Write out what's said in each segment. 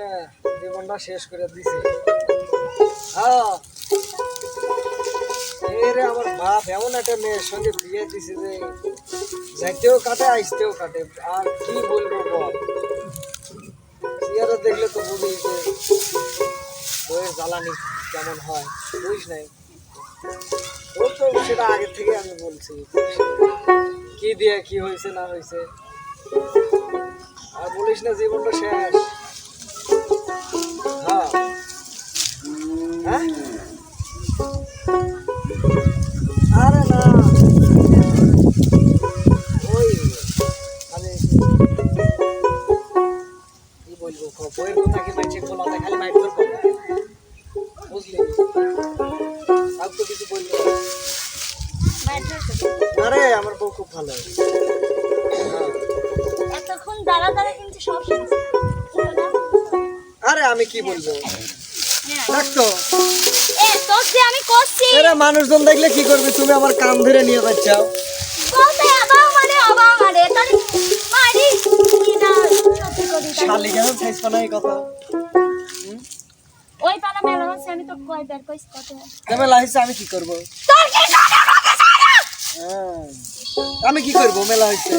না জীবনটা শেষ করে দিছে হ্যাঁ। আমার বাপ, এমন একটা মেয়ের সঙ্গে বিয়ে দিছে যে যাইতেও কাটে, আসতেও কাটে। আর কি বলব বল? সিয়ারা দেখলে তো বুঝি যে বইয়ের জ্বালানি কেমন হয়, বুঝিস নাই? ও তো সেটা আগের থেকে আমি বলছি। কি দিয়ে কি হয়েছে, না হয়েছে? আর বলিস না, জীবনটা শেষ। আরে না ওই মানে কি বলব ক- বইয়ের কথা কি মানছে বলাতে খালি মাইট তোর কথা বুঝলি আর তো কিছু বলল আরে আমার বউ খুব ভালো। এতক্ষণ দাঁড়া দাঁড়া কিন্তু সব শুনছি আরে আমি কি বলব দেখতো এ তোর আমি করছি। এরা মানুষজন দেখলে কি করবে? তুমি আমার কান ধরে নিয়ে যাচ্ছাও। বলতে আবা মানে আবা মানে তার মারি। কি না সত্যি করি শালি কেন চাইছ না এই কথা? ওই পালা মেলা হচ্ছে আমি তো কয় বের কইস কত তুমি লাইছে আমি কি করব? তোর কি করে আমাকে ছাড়া হ্যাঁ। আমি কি করব? মেলা হইছে।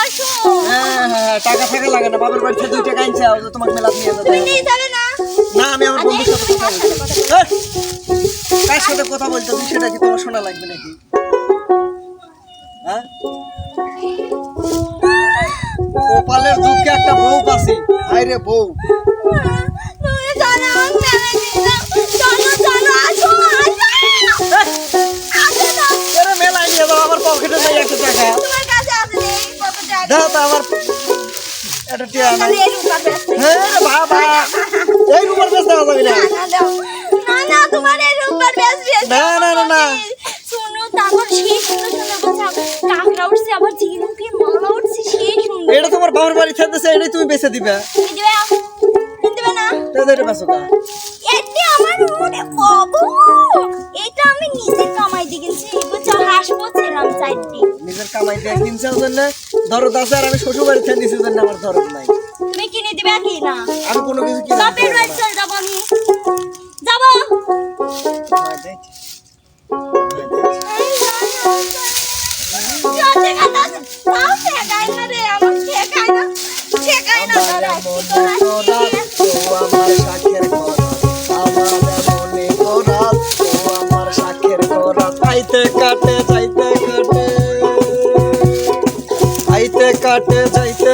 আসো। হ্যাঁ হ্যাঁ হ্যাঁ, টাকা ফাঁকা লাগে না। বাবার বাড়ি থেকে দুই টাকা আনছে তোমাকে মেলা নিয়ে যাবে না, আমি আমার বন্ধুর সাথে কথা বলছি। কার সাথে কথা বলতে সেটা কি তোমার শোনা লাগবে নাকি? হ্যাঁ? কপালের দুঃখে একটা বউ পাছি আরে বউ। তুমি জানো আমি মেলা নিয়ে যাও, আমার পকেটে নাই একটা টাকা। দাও তো আমার একটা হ্যাঁ বাবা। এই রুমার বেশ দেওয়া যাবে না। না না না তোমার এই রূপার বেশ বেশ না, না, না, না। শুনো তারপর সেই সুন্দর সুন্দর বলছে কাকড়া উঠছে আবার ঝিনুকের মালা উঠছে সেই সুন্দর। এটা তোমার বাবার বাড়ি থাকতেছে এটাই তুমি বেঁচে দিবে। দিবে দিবে না? তাহলে এটা বেঁচো কা এতে আমার মনে বাবু এটা আমি নিজে কামাই দিয়ে কিনছি বুঝছ হাঁস বলছিলাম চারটি। নিজের কামাই দিয়ে কিনছে জন্য দরদ আছে আর আমি শ্বশুর বাড়ি থেকে জন্য আমার দরদ নাই। তুমি কিনে দিবে কি না। আমি কোনো কিছু কিনে বাপের বাড়ি চলে যাব আমি। যাব? আমার করা আমার সাক্ষের কাটে যাইতে কাটে আইতে কাটে যাইতে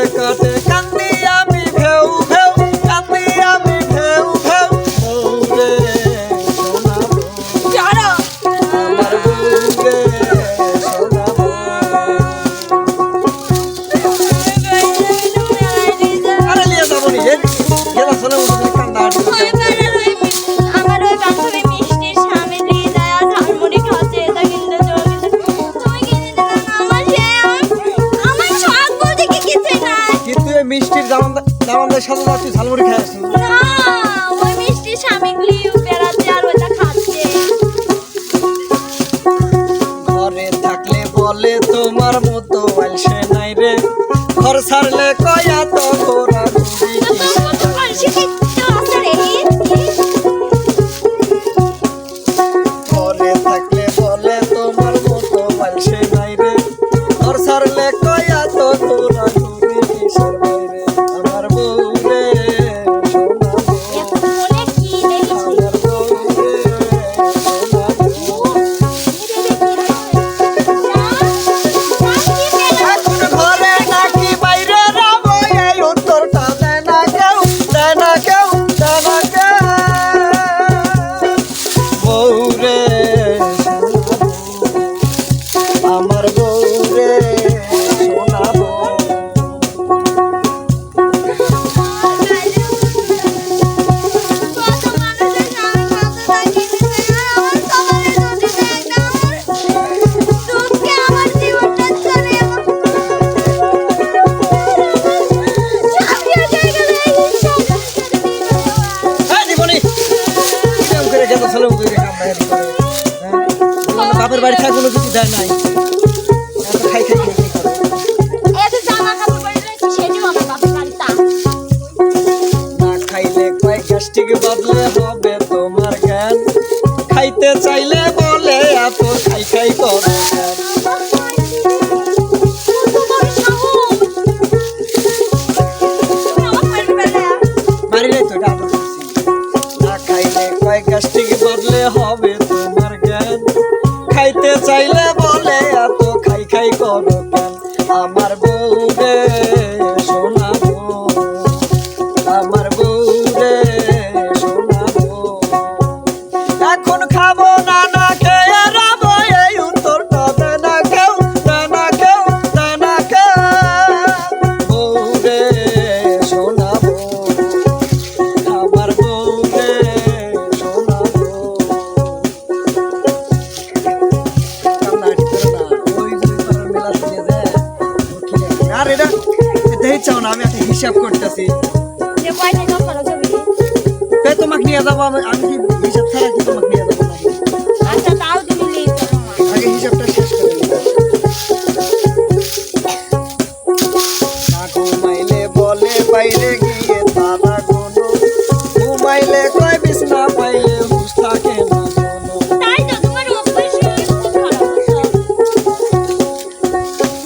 সাথে যাচ্ছি ঝালমুড়ি খেয়ে আসছিস বাপের বাড়ি থাকে কোনো কিছু দেয় নাই। খাই খাই খাই খাই করে। জামা কাপড় পরে রয়েছে সেটিও আমার বাপের বাড়ি তা গ্যাস্ট্রিক বদলে হবে তোমার জ্ঞান। খাইতে চাইলে বলে এত খাই খাই করো এখন খাব না না খেয়ে রাবো এই উত্তরটা দেয় না কেউ দেয় না কেউ দেয় না কেউ রে আমার বউ রে সোনা বউ কান্না আটকে না ওই যে তোর মেলা শুনে যায় আর এটা চাও না আমি একটা হিসাব করতেছি তোমাকে নিয়ে যাব আমি আমি কি হিসাব ছাড়া কি তোমাকে নিয়ে যাব নাকি? আগে হিসাবটা শেষ করে নিই। ঘুমাইলে বলে বাইরে গিয়ে তারা কোনো ঘুমাইলে কয় বিছনা পাইলে হুশ থাকে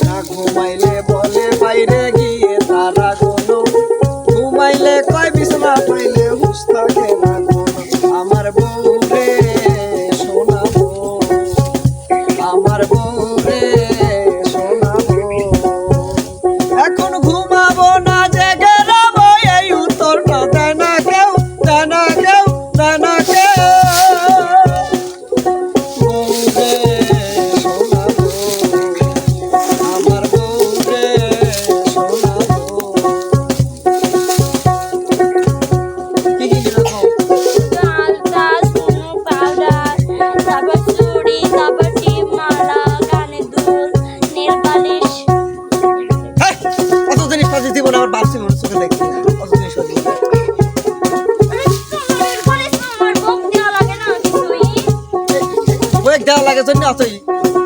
না ঘুমাইলে বলে বাইরে দেওয়া লাগে জন্য অতই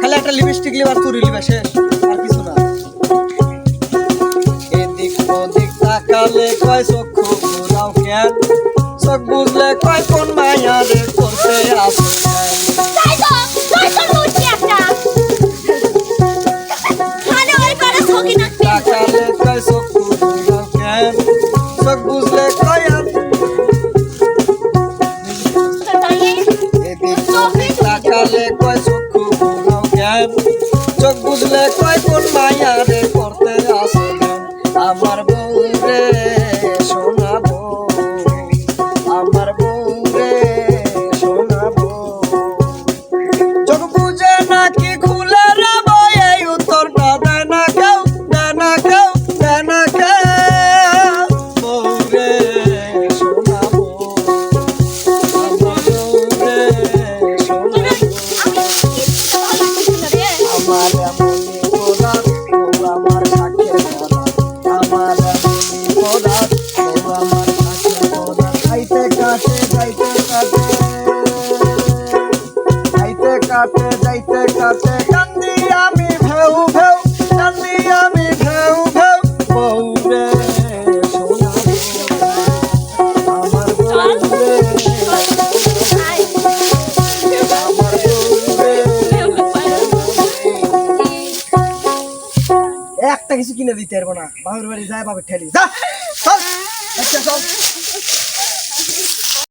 খালি একটা লিপস্টিক লিবার তুরি লিবার শেষ, আর কিছু না। এদিক ওদিক তাকালে কয় চক্ষু ঘুরাও কেন? চোখ চোখ বুঝলে কয় কোন মায়া রে করতে আসে আমার বউ রে সোনা কিছু কিনে দিতে পারব না। বাবার বাড়ি যায় বাবার ঠেলি। যা চল। আচ্ছা চল।